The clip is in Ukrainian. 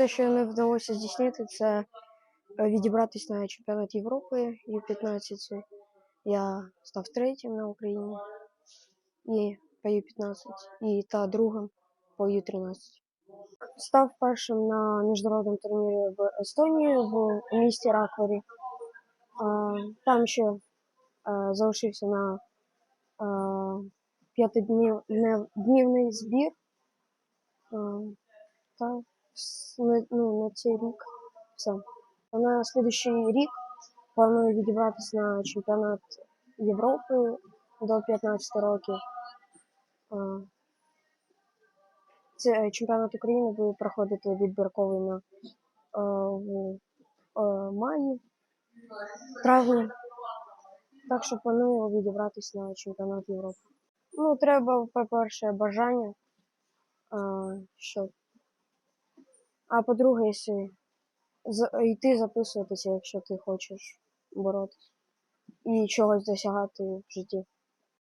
те, що не вдалося здійснити, це відібратись на чемпіонат Європи Ю-15. Я став третім на Україні і по Ю-15, і та другим по Ю-13. Став першим на міжнародному турнірі в Естонії в місті Раквері. Там ще залишився на п'ятиднівний збір. Та на- ну, на цей рік все. А на слідуючий рік планую відібратися на чемпіонат Європи до 15 років. Це е, чемпіонат України буде проходити відбірковий на в маї, травні. Так що планую відібратися на чемпіонат Європи. Ну, треба, по-перше, бажання, е, що. А по-друге, якщо йти записуватися, якщо ти хочеш боротися і чогось досягати в житті.